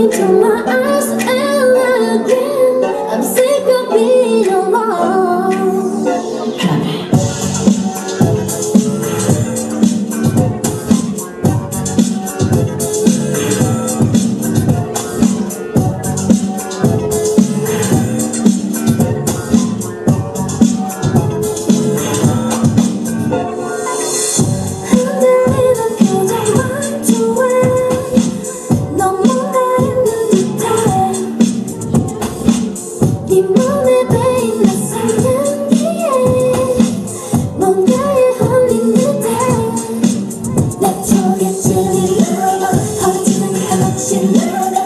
你怎么爱？Deliver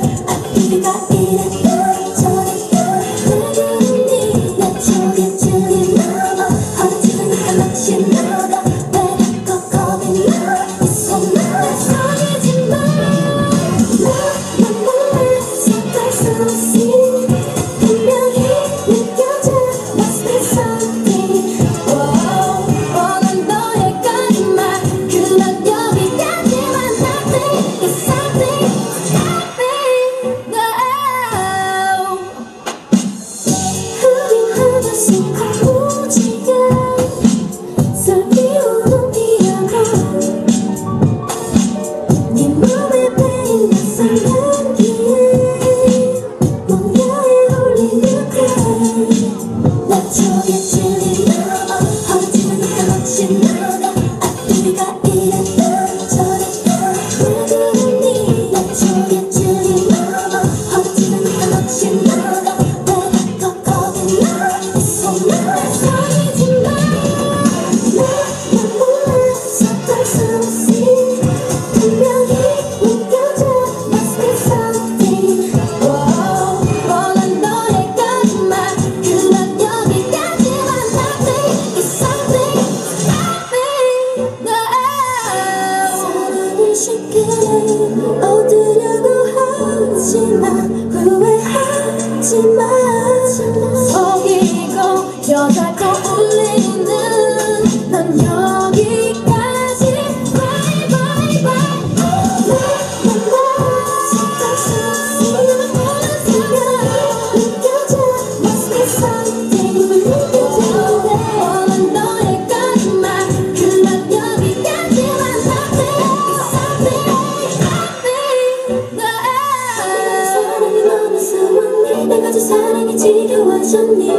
얻으려고 하지마 후회하지마.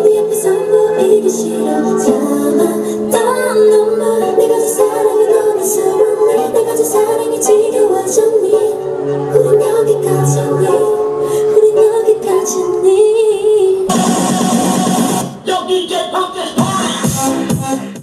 그 내가 저 사랑이 너무 사랑해. 내가 저 사랑이 지겨워졌니